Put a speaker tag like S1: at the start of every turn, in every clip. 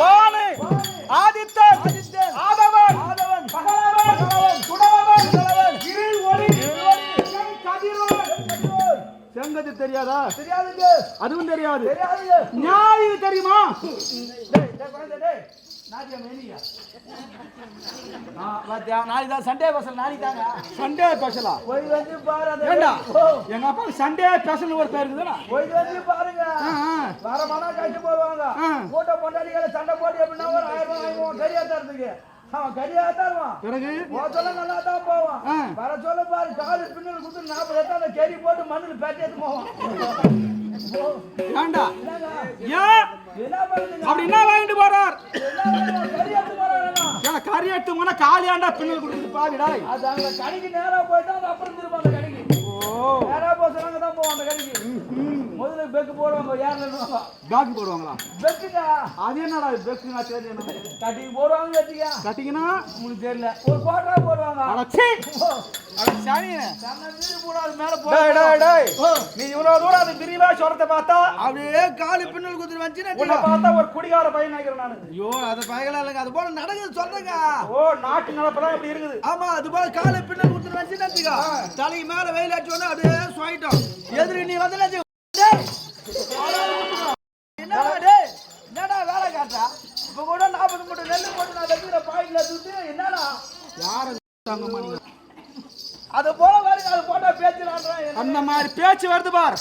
S1: பானு ஆதித்தன் ஆதவன் பகலவன் சுடலவன் இருள் ஒளி செங்கது தெரியாதா?
S2: தெரியாதுங்க.
S1: அதுவும் தெரியாது. ஞாயிறு தெரியுமா?
S2: நாளைக்கு தான் சண்டே பசல் நாளைக்கு தாங்க
S1: சண்டே ஸ்பெஷலா
S2: போய் வந்து பாரு அந்த
S1: ஏண்டா எங்க அப்பா சண்டே ஸ்பெஷல் ஒரு பேர் இருக்குதுடா.
S2: போய் வந்து பாருங்க. வர மனா கழிச்சு போடுவாங்க. கூட்ட பொண்டாடிகளை சண்டை போட்டு எப்படின்னா ஒரு ஆயிரம் ரூபாய் கறியா தரதுக்கு அவன் கறியா தருவான்.
S1: பிறகு?
S2: சொல்ல நல்லா தான் போவான். வர சொல்ல பாரு காலு பின்னல் கொடுத்து நாற்பது அந்த கறி போட்டு மண்ணில் பேட்டி எடுத்து போவான்.
S1: ஏண்டா? ஏன்? அப்படி என்ன வாங்கிட்டு போறார்?
S2: கறி எடுத்து
S1: போனா காலியாண்டா பின்னல் கொடுத்து பாவிடாய்
S2: அது அங்க கடைக்கு நேரா போயிட்டா அப்புறம் திரும்ப அந்த கடைக்கு.
S1: ஓ.
S2: நேரா போக சொன்னாங்க தான் போவோம் அந்த கடைக்கு. முதல்ல பெக்கு போடுவாங்க யாருன்னு
S1: பேக் போடுவாங்களா?
S2: பெக்குங்க
S1: அது என்னடா பெக்கு நான் தெரியும்
S2: கட்டிங் போடுவாங்க வச்சுக்க
S1: கட்டிங்கன்னா
S2: உங்களுக்கு தெரியல. ஒரு கோட்டா போடுவாங்க.
S1: அடச்சி அட
S2: போடாது மேல
S1: டேய் டேய் டேய். நீ இவ்வளவு தூரம் அது விரிவா சொல்றத பார்த்தா
S2: அப்படியே காலு பின்னல் வந்துச்சுன்னா
S1: உன்னை பார்த்தா ஒரு குடிகார பையன் நினைக்கிறேன் நானு.
S2: ஐயோ அது பயங்கரம் இல்லைங்க. அது போல நடக்குது சொல்றேங்க.
S1: ஓ நாட்டு நடப்பெல்லாம் இப்படி இருக்குது.
S2: ஆமா அது போல காலை பின்னல் குத்துட்டு வந்துச்சுன்னா தலைக்கு மேல வெயில் அடிச்சு உடனே அப்படியே சுவாயிட்டோம். எதிரி நீ வந்து நினைச்சு- டேய். என்னடா டேய் காட்டா இப்ப கூட நாற்பது மூட்டை நெல்லு போட்டு நான் வச்சுக்கிற பாயிண்ட்ல தூத்து என்னடா?
S1: யார தாங்கம்மா நீங்க?
S2: அது போல பாருங்க அது போட்டா பேச்சுலான்றான்
S1: அந்த மாதிரி பேச்சு வருது பார்.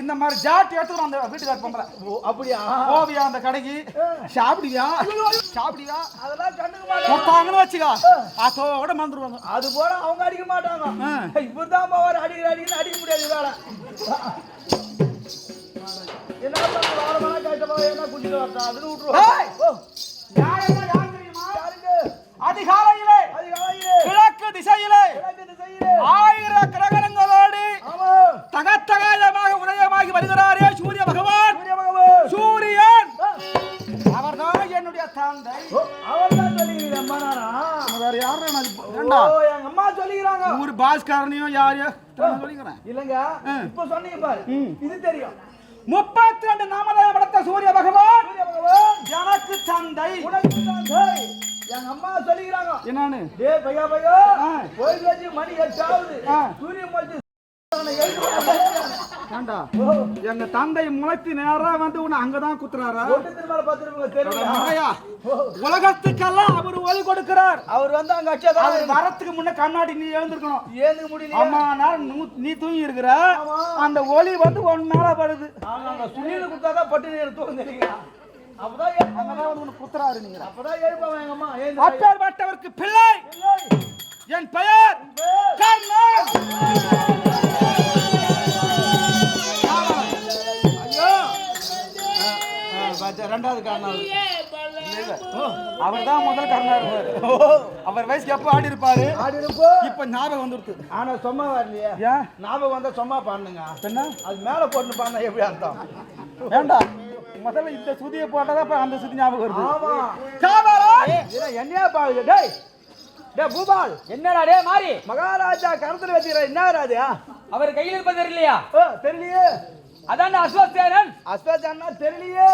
S1: இந்த மாதிரி ஜாட்டி எடுத்துக்கிறோம் அந்த வீட்டுக்கார பொம்பளை.
S2: அப்படியா?
S1: போவியா அந்த கடைக்கு? சாப்பிடுவியா? சாப்பிடுவியா?
S2: அதெல்லாம் கண்டுக்க மாட்டாங்க.
S1: கொடுத்தாங்கன்னு வச்சுக்கா. அதோட மறந்துடுவாங்க
S2: அது போல அவங்க அடிக்க மாட்டாங்க. இப்படிதான் போவார் அடிக்கிற அடிக்கணும் அடிக்க முடியாது வேலை வாரம் கஷ்டமா என்ன குடிச்சிட்டு வரட்டா அதுன்னு
S1: டேய்.
S2: விட்டுருவோம் ஓ,
S1: யாரெல்லாம் யார் தெரியுமா?
S2: யாருங்க
S1: அதிகாலையிலே
S2: அதிகாலையிலே.
S1: கிழக்கு திசையிலே
S2: கிழக்கு திசையிலே.
S1: ஆயிர கிரகணங்களோடு
S2: ஆமா.
S1: தகத்தகாயமாக உதயமாகி வருகிறாரே சூரிய பகவான்.
S2: சூரிய பகவான்.
S1: சூரியன். அவர்தான் என்னுடைய தந்தை.
S2: அவர்தான் அம்மா நானா
S1: வேற யாரும்
S2: ஓ
S1: வேண்டா.
S2: எங்க அம்மா சொல்லிக்கிறாங்க
S1: ஊர் பாஸ்கரனையும் யாரையும் சொல்லிக்கிறேன்.
S2: இல்லங்க. இப்ப சொன்னீங்க பாரு. இது தெரியும்.
S1: முப்பத்தி ரெண்டு நாமதேவ படைத்த சூரிய பகவான்
S2: சூரிய பகவான்.
S1: எனக்கு தந்தை.
S2: எங்க அம்மா சொல்லிக்கிறாங்க.
S1: என்னன்னு?
S2: டேய் பையா பையா. கோயில் மணி எட்டாவது. எழுத்து போட்டு
S1: ஏண்டா எங்க தந்தை முளைத்து நேரா வந்து உன்னை அங்கதான் குத்துறாரா? உலகத்துக்கெல்லாம் அவர் ஒளி கொடுக்கிறார்.
S2: அவர் வந்து அங்க
S1: அவர் வரத்துக்கு முன்ன கண்ணாடி நீ எழுந்திருக்கணும்.
S2: ஏந்துக்க முடியல
S1: நேரம் நூ- தூங்கி இருக்கிற
S2: ஆமா.
S1: அந்த ஒளி வந்து உன் மேல படுது.
S2: சுனில் கொடுத்தாதான் பட்டு நீர் தூங்க ஏந்து
S1: அப்பேற்பட்டவருக்கு பிள்ளை. என் பெயர். கர்ணன். ரெண்டாவது காரணம் அவர். தான் முதல் காரணம் இருப்பார் அவர் வயசுக்கு எப்போ ஆடி இருப்பாரு
S2: ஆடி இருப்போ
S1: இப்ப ஞாபகம் வந்துருது.
S2: ஆனா சும்மா வரலையே.
S1: ஏன்
S2: ஞாபகம் வந்தா சும்மா பாடுங்க
S1: என்ன?
S2: அது மேல போட்டு பாடினா எப்படி அர்த்தம்?
S1: வேண்டாம் முதல்ல இந்த சுதியை போட்டதா அப்ப அந்த சுதி ஞாபகம் வருது.
S2: ஆமா. என்னையா பாடுது டேய் டேய் பூபால்.
S3: என்னடா டே மாறி?
S2: மகாராஜா கருத்துல வச்சுக்கிற என்ன ராஜா?
S3: அவர் கையில் இருப்பது
S2: ஓ தெரியலையே.
S3: அதான் அஸ்வஸ்தேனன்
S2: அஸ்வஜானா தெரியலையே.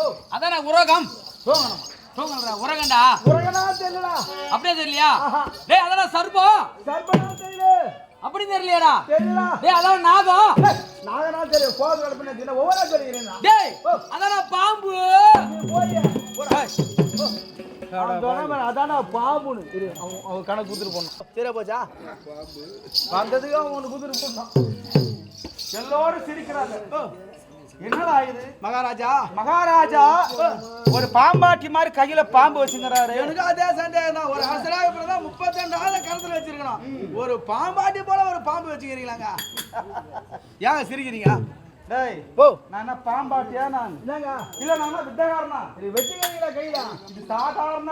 S2: ஓ.
S3: அதான் உரகம்
S2: தூங்கணும்?
S3: தூங்கல்றா உரகண்டா
S2: உரகனா தெரியலடா
S3: அப்படியே தெரியலையா. டேய் அதான் சர்ப்பம்?
S2: சர்பனா தெரியல.
S3: அப்படி தெரியலையாடா.
S2: தெரியலடா.
S3: டேய் அதான் நாகம்?
S2: நாகனா தெரியும். கோவில் கடப்பின தெரியல. ஒவ்வொரு சொல்லிக்கிறேன்
S3: டேய். அதான் பாம்பு?
S2: அதானா பாம்புன்னு. இரு, அவன் அவன் கணக்கு குத்துட்டு போனான். சரியா போச்சா? வந்ததுக்கு அவன் ஒன்று குத்துட்டு போனான்.
S1: எல்லோரும் சிரிக்கிறாங்க. என்னடா இது?
S2: மகாராஜா.
S1: மகாராஜா ஒரு பாம்பாட்டி மாதிரி கையில பாம்பு வச்சுங்கிறாரு
S2: எனக்கு அதே சந்தேகம் தான் ஒரு அரசராக இப்படிதான் முப்பத்தி ரெண்டு ஆளை கருத்துல வச்சிருக்கணும். ஒரு பாம்பாட்டி போல ஒரு பாம்பு வச்சுக்கிறீங்களாங்க? ஏங்க சிரிக்கிறீங்க?
S1: டேய்
S2: போ.
S1: நான் என்ன பாம்பாட்டியா நான்?
S2: என்னங்க?
S1: இல்ல நான் வித்தகாரனா
S2: இது வச்சுக்கிறீங்களா கையில?
S1: இது சாதாரண